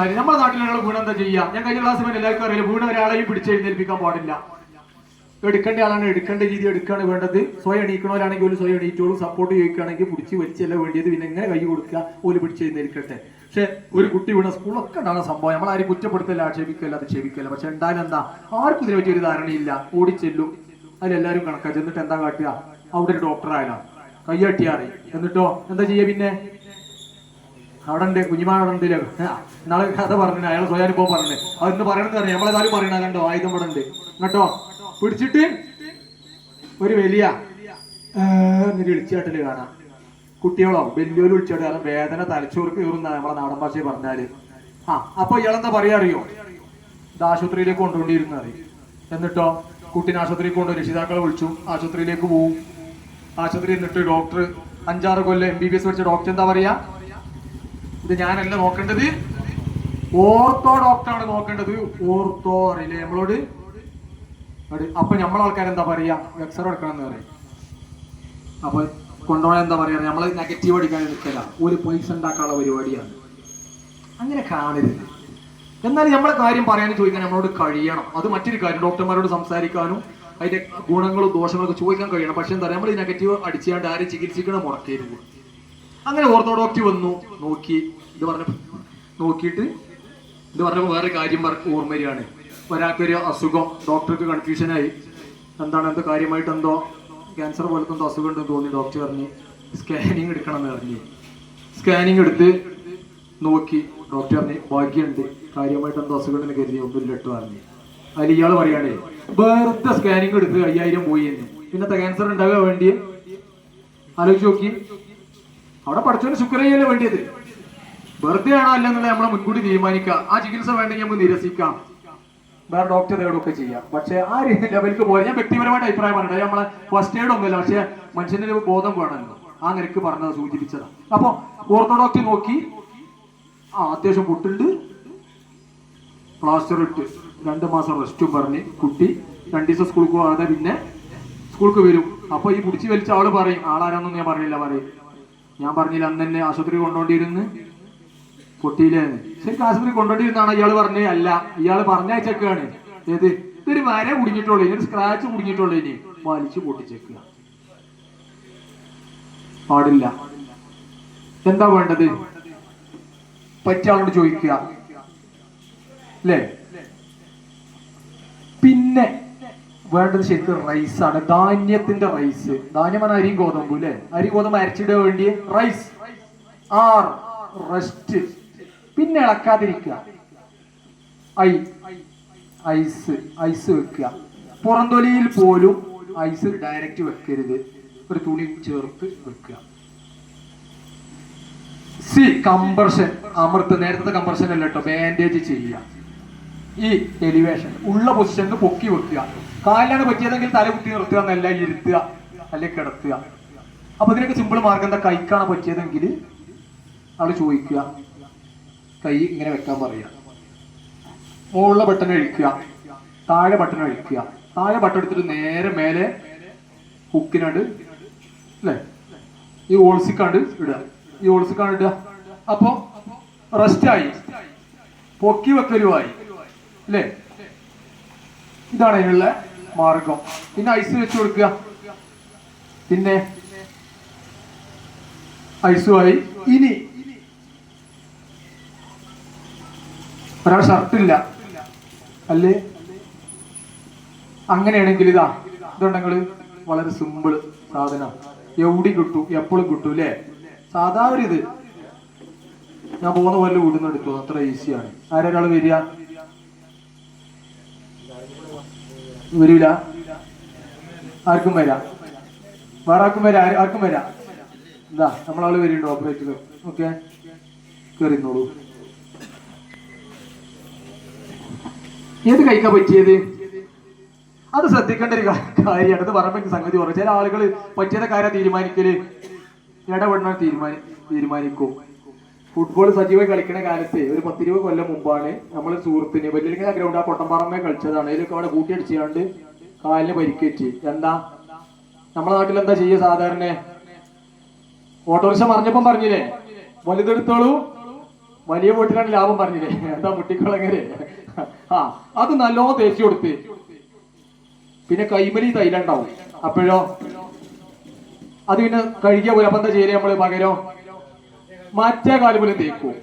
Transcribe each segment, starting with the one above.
നമ്മുടെ നാട്ടിലുള്ള ഗുണം എന്താ ചെയ്യാ? ഞാൻ കഴിഞ്ഞ ക്ലാസ് മുതൽ എല്ലാവർക്കും അറിയില്ല വീണ ഒരാളെയും പിടിച്ചെഴുന്നേൽപ്പിക്കാൻ പാടില്ല. എടുക്കേണ്ട ആളാണ് എടുക്കേണ്ട രീതി എടുക്കുകയാണ് വേണ്ടത്. സ്വയം എണീക്കണവരാണെങ്കിൽ ഒരു സ്വയം എണീറ്റോളും. സപ്പോർട്ട് ചോദിക്കുകയാണെങ്കിൽ പിടിച്ച് വലിച്ചല്ല വേണ്ടിയത്. പിന്നെ എങ്ങനെ കൈ കൊടുക്കുക? ഒരു പിടിച്ചെഴുന്നേൽക്കട്ടെ പക്ഷെ ഒരു കുട്ടി വീണ സ്കൂളൊക്കെ ഉണ്ടാകുന്ന സംഭവം. നമ്മൾ ആരും കുറ്റപ്പെടുത്തല്ല ആക്ഷേപിക്കല്ല അധിക്ഷേപിക്കല്ല. പക്ഷെ ഉണ്ടായാലും എന്താ? ആർക്കും ഇതിനെ പറ്റി ഒരു ധാരണയില്ല ഓടിച്ചെല്ലും അതിലെല്ലാവരും കണക്കാ. ചെന്നിട്ട് എന്താ കാട്ടുക? അവിടെ ഒരു ഡോക്ടറായാലോ കയ്യട്ടിയാറി എന്നിട്ടോ? എന്താ ചെയ്യുക പിന്നെ? അവിടെ ഉണ്ട് നാളെ കഥ പറഞ്ഞു അയാൾ സ്വയാനുഭവം പറഞ്ഞു അവരിന്ന് പറയണെന്ന് പറഞ്ഞു നമ്മളെന്നാലും പറയണ കണ്ടോ ആയുധം ഇവിടെ ഉണ്ട്. കേട്ടോ? പിടിച്ചിട്ട് ഒരു വലിയ വിളിച്ചാട്ടിൽ കാണാം. കുട്ടികളോ വലിയൊരു വിളിച്ചാട്ട് കാരണം വേദന തലച്ചോറ് കയറുന്ന നമ്മളെ നാടൻ ഭാഷയിൽ പറഞ്ഞാൽ. ആ അപ്പൊ ഇയാളെന്താ പറയാ അറിയോ? ഇത് ആശുപത്രിയിലേക്ക് കൊണ്ടുപോയിരുന്ന അറിയും എന്നിട്ടോ? കുട്ടീനെ ആശുപത്രിയിൽ കൊണ്ട് രക്ഷിതാക്കളെ വിളിച്ചു. ആശുപത്രിയിലേക്ക് പോവും. ആശുപത്രിയിൽ നിന്നിട്ട് ഡോക്ടർ അഞ്ചാറ് കൊല്ലം എം ബി ബി എസ് പഠിച്ച ഡോക്ടർ എന്താ പറയാ? ഇത് ഞാനല്ല നോക്കേണ്ടത്. ഓർത്തോ ഡോക്ടറാണ് നോക്കേണ്ടത്. ഓർത്തോ അറിയില്ലേ? നമ്മളോട്? അപ്പൊ നമ്മളെ ആൾക്കാർ എന്താ പറയാ? എക്സ്റേ എടുക്കണം എന്ന് പറയും. അപ്പൊ കൊണ്ടുപോകാൻ എന്താ പറയാ? നമ്മൾ നെഗറ്റീവ് അടിക്കാൻ നിൽക്കല ഒരു പൈസ ഉണ്ടാക്കാനുള്ള പരിപാടിയാണ്. അങ്ങനെ കാണരുത് എന്നാലും നമ്മളെ കാര്യം പറയാനും ചോദിക്കാൻ നമ്മളോട് കഴിയണം. അത് മറ്റൊരു കാര്യം. ഡോക്ടർമാരോട് സംസാരിക്കാനും അതിന്റെ ഗുണങ്ങളും ദോഷങ്ങളൊക്കെ ചോദിക്കാൻ കഴിയണം. പക്ഷെ എന്താ നമ്മൾ ഈ നെഗറ്റീവ് അടിച്ചാണ്ട് ആരും ചികിത്സിക്കണം മുടക്കരുത് അങ്ങനെ ഓർത്തോഡോക്ടർ വന്നു. നോക്കി ഇത് പറഞ്ഞ നോക്കിയിട്ട് ഇത് പറഞ്ഞപ്പോൾ വേറെ കാര്യം ഓർമ്മ വരികയാണ് ഒരാൾക്കൊരു അസുഖം ഡോക്ടർക്ക് കൺഫ്യൂഷനായി എന്താണ് എന്തോ കാര്യമായിട്ട് എന്തോ ക്യാൻസർ പോലത്തെ എന്തോ അസുഖം ഉണ്ടെന്ന് തോന്നി ഡോക്ടർ പറഞ്ഞ്. സ്കാനിങ് എടുക്കണം എന്ന് പറഞ്ഞു. സ്കാനിങ് എടുത്ത് നോക്കി. ഡോക്ടർ പറഞ്ഞ് ഭാഗ്യമുണ്ട്. കാര്യമായിട്ട് എന്തോ അസുഖം ഉണ്ടെന്ന് കരുതി ഒന്നുമില്ല ഇട്ട് പറഞ്ഞ്. അതിൽ ഇയാൾ പറയുകയാണേ വെറുതെ സ്കാനിങ് എടുത്ത് അയ്യായിരം പോയി എന്ന്. പിന്നത്തെ ക്യാൻസർ ഉണ്ടാകാൻ വേണ്ടി ആലോചിച്ച് നോക്കി. അവിടെ പഠിച്ചവന് ശുക്രയ്യല്ലേ വേണ്ടിയത്? വെറുതെ ആണോ അല്ല എന്നുള്ളത് നമ്മളെ മുൻകൂട്ടി തീരുമാനിക്കുക. ആ ചികിത്സ വേണ്ടെങ്കിൽ നമുക്ക് നിരസിക്കാം. വേറെ ഡോക്ടർ തേടൊക്കെ ചെയ്യാം. പക്ഷെ ആ ലെവലിക്ക് പോയാൽ ഞാൻ വ്യക്തിപരമായിട്ട് അഭിപ്രായം പറഞ്ഞത് നമ്മളെ ഫസ്റ്റ് എയ്ഡ് ഒന്നുമില്ല. പക്ഷെ മനുഷ്യന്റെ ഒരു ബോധം വേണമല്ലോ. ആ നിരക്ക് പറഞ്ഞത് സൂചിപ്പിച്ചതാണ് അപ്പൊ ഓർത്തോഡോക്ടർ നോക്കി. ആ അത്യാവശ്യം പൊട്ടുണ്ട്. പ്ലാസ്റ്റർ ഇട്ട് രണ്ട് മാസം റെസ്റ്റും പറഞ്ഞ് കുട്ടി രണ്ട് ദിവസം സ്കൂൾക്ക് പോകാതെ പിന്നെ സ്കൂൾക്ക് വരും. അപ്പൊ ഈ പിടിച്ച് വലിച്ച ആൾ പറയും. ആളാരാന്നൊന്നും ഞാൻ പറയില്ല പറയും. ഞാൻ പറഞ്ഞില്ല അന്ന് തന്നെ ആശുപത്രി കൊണ്ടോണ്ടിരുന്ന് പൊട്ടിയില്ലേ? ശരിക്കും ആശുപത്രി കൊണ്ടോണ്ടിരുന്നാണ് ഇയാൾ പറഞ്ഞേ അല്ല ഇയാൾ പറഞ്ഞയച്ചേക്കാണ്. ഏത്? ഇതൊരു വര കുടിഞ്ഞിട്ടുള്ളൂ ഇനി സ്ക്രാച്ച് കുടിഞ്ഞിട്ടുള്ളൂ ഇനി. വലിച്ചു പൊട്ടിച്ചേക്കുക. പാടില്ല. എന്താ വേണ്ടത്? പറ്റിയ ആളോട് ചോദിക്കുക. അല്ലേ പിന്നെ വേണ്ടത് ശരിക്കും റൈസ് ആണ് ധാന്യത്തിന്റെ റൈസ്. ധാന്യമാണ് അരിയും ഗോതമ്പ് അല്ലെ? അരി ഗോതമ്പ് അരച്ചിടാൻ വേണ്ടി റൈസ്. R rest. പിന്നെ ഇളക്കാതിരിക്കുക. ഐ ഐസ് ഐസ് വെക്കുക. പുറന്തൊലിയിൽ പോലും ഐസ് ഡയറക്റ്റ് വെക്കരുത്. ഒരു തുണി ചേർത്ത് വെക്കുക. സി കംപ്രഷൻ അമൃത്ത് നേരത്തെ കംപ്രഷൻ അല്ല കേട്ടോ. ബാൻഡേജ് ചെയ്യുക. ഈ എലിവേഷൻ ഉള്ള പൊസിഷനിൽ പൊക്കി വെക്കുക. കാലിലാണ് പറ്റിയതെങ്കിൽ തല കുത്തി നിർത്തുക എന്നല്ല ഇരുത്തുക അല്ലെങ്കിൽ കിടത്തുക. അപ്പൊ ഇതിനൊക്കെ സിമ്പിൾ മാർഗം എന്താ? കൈക്കാണ് പറ്റിയതെങ്കിൽ ആൾ ചോദിക്കുക. കൈ ഇങ്ങനെ വെക്കാൻ പറയുക. മുകളിലെ ബട്ടൺ അഴിക്കുക. താഴെ ബട്ടൺ അഴിക്കുക. താഴെ ബട്ടൺ എടുത്തിട്ട് നേരെ മേലെ ഹുക്കിനാണ്ട് അല്ലേ? ഈ ഓൾസിക്കാണ്ട് ഇടുക. ഈ ഓൾസിക്കാണ്ട് ഇടുക. അപ്പൊ റെസ്റ്റായി പൊക്കി വെക്കലുമായി. അല്ലേ? ഇതാണ് അതിനുള്ള മാർഗം പിന്നെ ഐസ് വെച്ച് കൊടുക്കുക. പിന്നെ ഐസുമായി ഇനി ഒരാൾ ഷർട്ടില്ല. അല്ലേ? അങ്ങനെയാണെങ്കിൽ ഇതാ. ഇതുണ്ടെങ്കിൽ വളരെ സിമ്പിൾ സാധനം. എവിടെ കിട്ടും? എപ്പോഴും കിട്ടും അല്ലേ? സാധാ ഒരു ഇത് ഞാൻ പോകുന്ന പോലെ വിടുന്നെടുത്തു അത്ര ഈസിയാണ് ആരൊരാൾ വരിക? വരൂല? ആർക്കും വരാം. വേറെ ആർക്കും വരാം? ആർക്കും വരാം? എന്താ നമ്മളാൾ വരുന്നുണ്ട് ഓപ്പറേറ്റർ ഓക്കെ കയറിന്നോളൂ ഏത് കഴിക്കാൻ പറ്റിയത്? അത് ശ്രദ്ധിക്കേണ്ട ഒരു കാര്യമാണ്. അത് പറയുമ്പോൾ സംഗതി പറഞ്ഞു ചില ആളുകൾ പറ്റിയത് കാര്യം തീരുമാനിക്കൽ? ഇടപെടണം തീരുമാനി തീരുമാനിക്കും. ഫുട്ബോൾ സജീവമായി കളിക്കുന്ന കാലത്ത് ഒരു പത്തിരുപത് കൊല്ലം മുമ്പാണ് നമ്മൾ സുഹൃത്തിന് വലിയ ഗ്രൗണ്ട് ആ പൊട്ടംപാറമ്മേ കളിച്ചതാണ്. അതിലൊക്കെ അവിടെ കൂട്ടിയടിച്ചാണ്ട് കാലിന് പരിക്കേറ്റ്. എന്താ? നമ്മുടെ നാട്ടിൽ എന്താ ചെയ്യുക സാധാരണ? ഓട്ടോറിക്ഷ മറിഞ്ഞപ്പം പറഞ്ഞില്ലേ? വലുതെടുത്തോളൂ. വലിയ വീട്ടിലാണ് ലാഭം പറഞ്ഞില്ലേ? എന്താ മുട്ടിക്കുളങ്ങര്? ആ അത് നല്ലോണം തേച്ചു കൊടുത്ത്. പിന്നെ കൈമലി തൈലുണ്ടാവും അപ്പോഴോ? അത് പിന്നെ കഴുകിയ പോലെ അപ്പൊ എന്താ ചെയ്യൽ നമ്മൾ? പകരം? മറ്റേ കാലം പോലെ തേക്കും.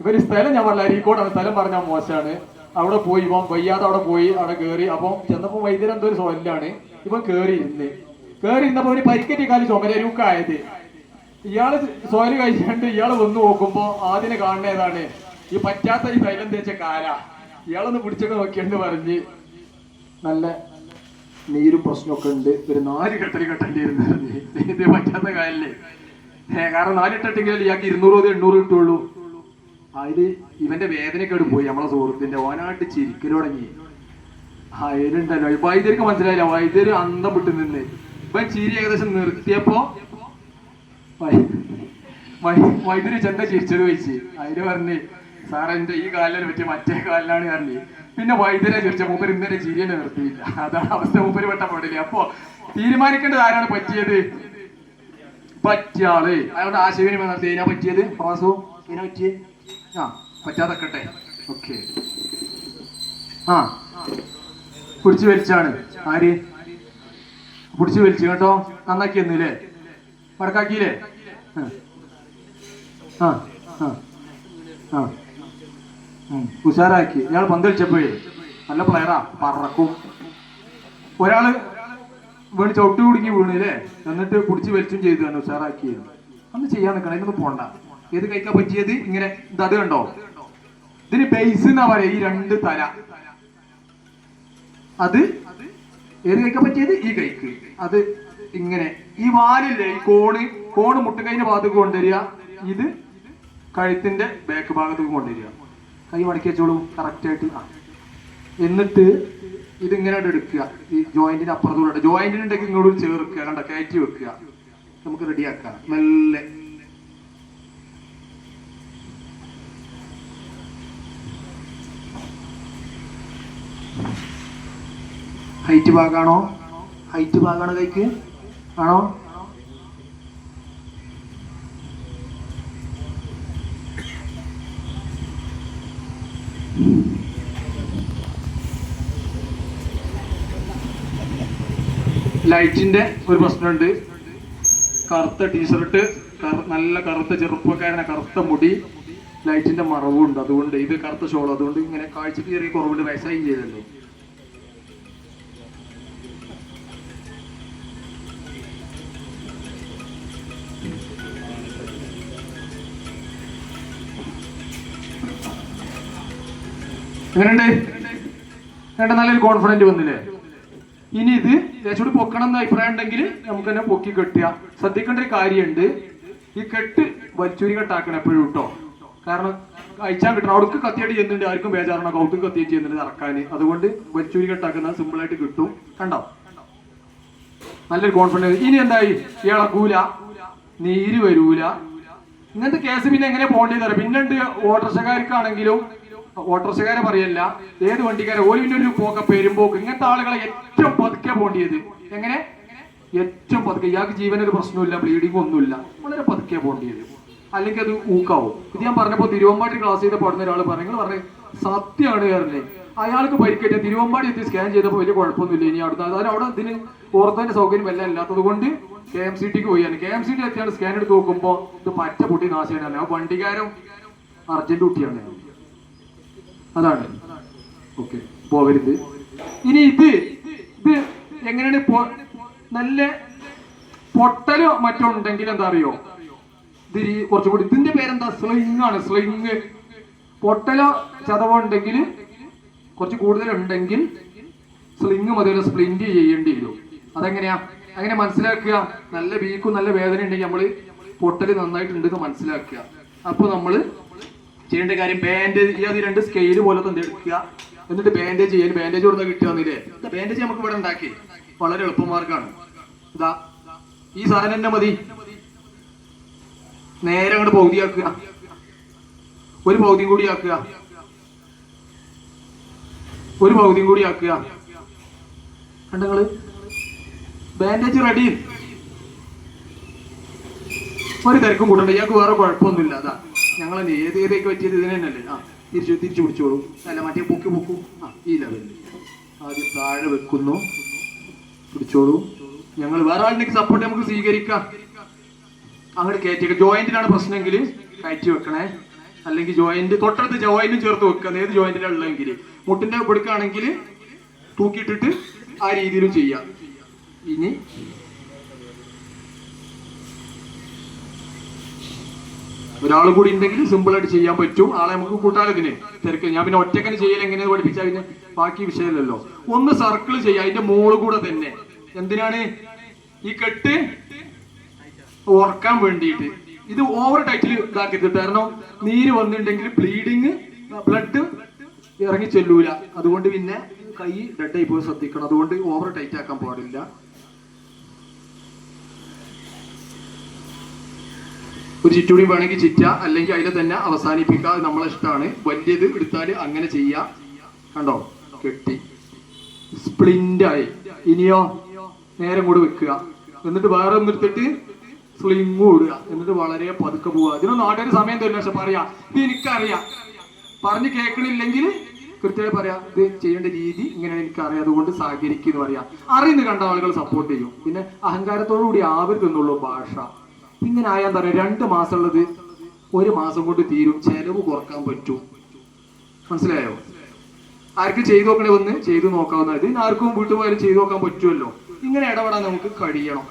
ഇവർ സ്ഥലം ഞാൻ പറഞ്ഞ അരീക്കോടാണ് സ്ഥലം പറഞ്ഞാൽ മോശമാണ്. അവിടെ പോയി ഇവൻ വയ്യാതെ അവിടെ പോയി അവിടെ കേറി. അപ്പൊ ചെന്നപ്പോ വൈദ്യൻ എന്തോ ഒരു സോലിലാണ് ഇവൻ കേറി ഇരുന്ന്. കേറി ഇരുന്നപ്പോ ഒരു പരിക്കറ്റി കാലി ചുമരൂക്കായത് ഇയാൾ സോൽ കഴിച്ചിട്ട് ഇയാൾ വന്നു നോക്കുമ്പോ ആദ്യം കാണുന്ന ഏതാണ്? ഈ പറ്റാത്ത ഈ തൈലം തേച്ച കാല. ഇയാളൊന്ന് പിടിച്ചൊക്കെ നോക്കിയെന്ന് പറഞ്ഞ് നല്ല നീരും പ്രശ്നമൊക്കെ ഉണ്ട്. ഒരു നാല് കെട്ടൽ കെട്ടേണ്ടി ഇത് പറ്റാത്ത കാലല്ലേ? കാരണം നാലിട്ടെങ്കിൽ ഇയാൾക്ക് ഇരുന്നൂറ് മുതൽ എണ്ണൂറ് കിട്ടുള്ളൂ. അതിൽ ഇവന്റെ വേദനക്കേട് പോയി നമ്മളെ സുഹൃത്തിന്റെ. ഓനായിട്ട് ചിരിക്കൽ തുടങ്ങി. അതിലുണ്ടല്ലോ വൈദ്യർക്ക് മനസ്സിലായില്ല? വൈദ്യര് അന്തം വിട്ട് നിന്ന്. ഇപ്പൊ ചിരി ഏകദേശം നിർത്തിയപ്പോ വൈദ്യര് ചെന്ത ചിരിച്ചത് വെച്ച്. അതിൽ പറഞ്ഞ് സാർ ഈ കാലിനെ പറ്റിയ മറ്റേ കാലിലാണ് പറഞ്ഞു. പിന്നെ വൈദ്യരെ ചിരിച്ച മൂപ്പര് ഇന്നലെ ചിരിയെ നിർത്തിയില്ല. അതാണ് അവസ്ഥ മൂപ്പര് പെട്ടപ്പെടില്ല അപ്പോ തീരുമാനിക്കേണ്ടത് ആരാണ് പറ്റിയത്? പറ്റിയ അയാളുടെ ആശയവിനിമയം നടത്തി ഇതിനാ പറ്റിയത്? വാസു ഇതിനെ പറ്റിയത്? ആ പറ്റാതക്കട്ടെ. ഓക്കെ. ആ. പിടിച്ചു വലിച്ചാണ്. ആര്? പിടിച്ചു വലിച്ചു. കേട്ടോ? നന്നാക്കി എന്നില്ലേ വടക്കാക്കിയില്ലേ? ആ. ആ ആ ഉഷാറാക്കി. ഇയാൾ പന്ത് കളിച്ചപ്പോഴേ നല്ല പ്ലെയറാ പറക്കും. ഒരാൾ വീണ് ചവിട്ടി കുടുങ്ങി വീണില്ലേ? എന്നിട്ട് കുടിച്ച് വലിച്ചും ചെയ്തു തന്നെ ഉഷാറാക്കിയത് അന്ന് ചെയ്യാൻ നിൽക്കണം അതിനൊന്നും പോണ്ട. ഏത് കഴിക്കാൻ പറ്റിയത് ഇങ്ങനെ ഇത് കണ്ടോ? ഇതിന് ബേസ് എന്നാ പറയാ ഈ രണ്ട് തല. അത് ഏത് കഴിക്കാൻ പറ്റിയത്? ഈ കൈക്ക്. അത് ഇങ്ങനെ ഈ വാലില്ലേ ഈ കോണ് കോണ് മുട്ടുകൈന്റെ ഭാഗത്തേക്ക് കൊണ്ടുവരിക. ഇത് കഴുത്തിന്റെ ബാക്ക് ഭാഗത്തേക്ക് കൊണ്ടുവരിക. കൈ മടക്കി വെച്ചോളൂ കറക്റ്റ് ആയിട്ട്. എന്നിട്ട് ഇതിങ്ങനെ എടുക്കുക. ഈ ജോയിന്റിന് അപ്പുറത്തൂടെ ജോയിന്റിന് ഉണ്ടെങ്കിൽ ഇങ്ങോട്ട് ചേർക്കുക. കണ്ട? കയറ്റി വെക്കുക. നമുക്ക് റെഡിയാക്കാം മെല്ലെ. ഹൈറ്റ് ഭാഗമാണോ? ഹൈറ്റ് ഭാഗമാണോ കൈക്ക്. ആണോ? ലൈറ്റിന്റെ ഒരു പ്രശ്നമുണ്ട്. കറുത്ത ടീഷർട്ട് നല്ല കറുത്ത ചെറുപ്പക്കാരനെ കറുത്ത മുടി ലൈറ്റിന്റെ മറവുണ്ട്. അതുകൊണ്ട് ഇത് കറുത്ത ഷോൾ അതുകൊണ്ട് ഇങ്ങനെ കാഴ്ചക്ക് ചെറിയ കുറവുണ്ട് വയസ്സായി ചെയ്തല്ലോ. എങ്ങനെയുണ്ട്? വേണ്ട നല്ലൊരു കോൺഫിഡന്റ് വന്നില്ലേ? ഇനി ഇത് കുറച്ചുകൂടി പൊക്കണം എന്ന അഭിപ്രായം ഉണ്ടെങ്കിൽ നമുക്ക് തന്നെ പൊക്കി കെട്ടുക. ശ്രദ്ധിക്കേണ്ട ഒരു കാര്യമുണ്ട്. ഈ കെട്ട് വലിച്ചൂരി കെട്ടാക്കണം എപ്പോഴും കേട്ടോ കാരണം അയച്ചാൽ കിട്ടണം. അവിടേക്ക് കത്തിയായിട്ട് ചെയ്യുന്നുണ്ട്. ആർക്കും ബേജാറാണ്. കൗത്തും കത്തിയായിട്ട് ചെയ്യുന്നുണ്ട് ഇറക്കാൻ അതുകൊണ്ട് വലിച്ചൂരി സിമ്പിൾ ആയിട്ട് കിട്ടും. കണ്ടോ? നല്ലൊരു കോൺഫിഡൻസ് ഇനി എന്തായി? ഇളകൂല നീര് വരൂല. ഇങ്ങനത്തെ കേസ് പിന്നെ എങ്ങനെ പോകേണ്ടത് പിന്നെ ഉണ്ട് ഓട്ടോറിക്ഷക്കാർക്കാണെങ്കിലും ഓട്ടോറിക്ഷക്കാരെ പറയല്ല ഏത് വണ്ടിക്കാരെ? ഓലിന്റെ ഒരു പോക്ക പെരുമ്പോക്ക് ഇങ്ങനത്തെ ആളുകളെ ഏറ്റവും പതുക്കെ പോണ്ടിയത്. എങ്ങനെ? ഏറ്റവും പതുക്കെ. ഇയാൾക്ക് ജീവനൊരു പ്രശ്നമില്ല ബ്ലീഡിംഗ് ഒന്നുമില്ല. വളരെ പതുക്കെ പോണ്ടിയത്. അല്ലെങ്കിൽ അത് ഊക്കാവും. ഇത് ഞാൻ പറഞ്ഞപ്പോൾ തിരുവമ്പാടി ക്ലാസ് ചെയ്ത പഠന ഒരാൾ പറഞ്ഞു പറഞ്ഞു സത്യമാണ് കയറില്ലേ അയാൾക്ക് പരിക്കേറ്റ. തിരുവമ്പാടി എത്തി സ്കാൻ ചെയ്തപ്പോൾ വലിയ കുഴപ്പമൊന്നുമില്ല. ഇനി അവിടുന്ന് അതായത് അവിടെ ഇതിന് ഓർത്തതിന്റെ സൗകര്യം എല്ലാം ഇല്ലാത്തത് കൊണ്ട് കെ എം സി ടിക്ക് പോയാണ്. കെ എം സി ടി എത്തിയാണ് സ്കാൻ എടുത്ത് നോക്കുമ്പോൾ ഇത് പറ്റ പൊട്ടി ആ വണ്ടിക്കാരും അർജന്റ് കുട്ടിയാണ്. അതാണ്. ഓക്കെ പോവരുത് ഇനി ഇത് ഇത് എങ്ങനെയാണ് നല്ല പൊട്ടലോ മറ്റോ ഉണ്ടെങ്കിൽ എന്താ അറിയോ? ഇത് കുറച്ചുകൂടി കുറച്ചും കൂടി ഇതിന്റെ പേരെന്താ? സ്ലിങ് ആണ് സ്ലിങ് പൊട്ടലോ ചതവോ ഉണ്ടെങ്കിൽ കുറച്ച് കൂടുതൽ ഉണ്ടെങ്കിൽ സ്ലിങ് മതിയല്ലോ സ്പ്ലിന്റ് ചെയ്യേണ്ടി വരും. അതെങ്ങനെയാ? അങ്ങനെ മനസ്സിലാക്കുക? നല്ല വീക്കും നല്ല വേദന ഉണ്ടെങ്കിൽ നമ്മൾ നമ്മൾ നന്നായിട്ടുണ്ട് എന്ന് മനസ്സിലാക്കുക. അപ്പൊ നമ്മൾ ചെയ്യേണ്ട കാര്യം ബാൻഡേജ് അത് രണ്ട് സ്കെയിൽ എന്ത് എടുക്കുക. എന്നിട്ട് ബാൻഡേജ് ചെയ്യാൻ ബാൻഡേജ് കൊടുത്താൽ വന്നില്ലേ ബാൻഡേജ് നമുക്ക് ഇവിടെ ഉണ്ടാക്കി. വളരെ എളുപ്പമാർഗാണ് ഇതാ ഈ സാധനം തന്നെ മതി. നേരെ അങ്ങോട്ട് പൗതിയാക്കുക ഒരു പൗതിയും കൂടി ആക്കുക. ഒരു പൗതിയും കൂടി ആക്കുക. കണ്ടങ്ങൾ? ബാൻഡേജ് റെഡി ഒരു തിരക്കും കൂട്ടണ്ട ഇയാൾക്ക് വേറെ കുഴപ്പമൊന്നുമില്ല. അതാ ഞങ്ങൾ ഏത് ഏതൊക്കെ പറ്റിയത് ഇതിന് തന്നെയല്ലേ? ആ തിരിച്ചു തിരിച്ചു പിടിച്ചോളൂ. അല്ല മറ്റേ പൊക്കി പൊക്കൂ. ആ ഈ ലെവലിൽ ആദ്യം താഴെ വെക്കുന്നു. പിടിച്ചോളൂ. ഞങ്ങൾ വേറെ ആളിലേക്ക് സപ്പോർട്ട് നമുക്ക് സ്വീകരിക്കാം. അങ്ങോട്ട് കയറ്റി ജോയിന്റിനാണ് പ്രശ്നമെങ്കിൽ കയറ്റി വെക്കണേ. അല്ലെങ്കിൽ ജോയിന്റ് തൊട്ടടുത്ത് ജോയിന്റും ചേർത്ത് വെക്കുക. ഏത് ജോയിന്റിനാണ് ഉള്ളതെങ്കിൽ മുട്ടിന്റെ കൊടുക്കുകയാണെങ്കിൽ തൂക്കിയിട്ടിട്ട് ആ രീതിയിലും ചെയ്യാം. ഇനി ഒരാൾ കൂടി ഉണ്ടെങ്കിൽ സിമ്പിൾ ആയിട്ട് ചെയ്യാൻ പറ്റും. ആളെ നമുക്ക് കൂട്ടാലോ ഇതിന്? തിരക്ക്. ഞാൻ പിന്നെ ഒറ്റക്കന് ചെയ്യൽ എങ്ങനെ പഠിപ്പിച്ചാൽ പിന്നെ ബാക്കി വിഷയമല്ലല്ലോ. ഒന്ന് സർക്കിൾ ചെയ്യുക അതിന്റെ മോൾ കൂടെ തന്നെ. എന്തിനാണ്? ഈ കെട്ട് ഉറക്കാൻ വേണ്ടിയിട്ട്. ഇത് ഓവർ ടൈറ്റിൽ ഇതാക്കരുത്. കാരണം നീര് വന്നിട്ടുണ്ടെങ്കിൽ ബ്ലീഡിങ് ബ്ലഡ് ഇറങ്ങി ചെല്ലൂല. അതുകൊണ്ട് പിന്നെ കൈ ഡെഡ് ആയി പോയി ശ്രദ്ധിക്കണം. അതുകൊണ്ട് ഓവർ ടൈറ്റ് ആക്കാൻ പാടില്ല. ഒരു ചിറ്റൂടി വേണമെങ്കിൽ ചിറ്റ അല്ലെങ്കിൽ അതിലെ തന്നെ അവസാനിപ്പിക്കുക. നമ്മളെ ഇഷ്ടമാണ്. വലിയത് എടുത്താൽ അങ്ങനെ ചെയ്യാം. കണ്ടോ? കെട്ടി. സ്പ്ലിന്റ് ആയി ഇനിയോ നേരം കൂടെ വെക്കുക. എന്നിട്ട് വേറെ ഒന്ന് എടുത്തിട്ട് സ്ലിങ് ഇടുക. എന്നിട്ട് വളരെ പതുക്കെ പോവുക. ഇതിനൊന്നും നാട്ടുകാർ സമയം തരില്ല. പക്ഷെ പറയാ ഇത് എനിക്കറിയാം. പറഞ്ഞ് കേൾക്കണില്ലെങ്കിൽ കൃത്യമായി പറയാം ഇത് ചെയ്യേണ്ട രീതി ഇങ്ങനെയാണ് എനിക്കറിയാം. അതുകൊണ്ട് സഹകരിക്കുന്നു പറയാം. അറിയുന്ന കണ്ട ആളുകൾ സപ്പോർട്ട് ചെയ്യും. പിന്നെ അഹങ്കാരത്തോടു കൂടി ആവരുതെന്നുള്ളൂ ഭാഷ. ഇങ്ങനെ ആയാൽ എന്താ പറയുക രണ്ട് മാസമുള്ളത് ഒരു മാസം കൊണ്ട് തീരും ചെലവ് കുറയ്ക്കാൻ പറ്റും. മനസ്സിലായോ? ആർക്ക് ചെയ്തു നോക്കണേ വന്ന് ചെയ്തു നോക്കാവുന്ന ആർക്കും വീട്ടിൽ പോയാലും ചെയ്തു നോക്കാൻ പറ്റുമല്ലോ. ഇങ്ങനെ ഇടപെടാൻ നമുക്ക് കഴിയണം.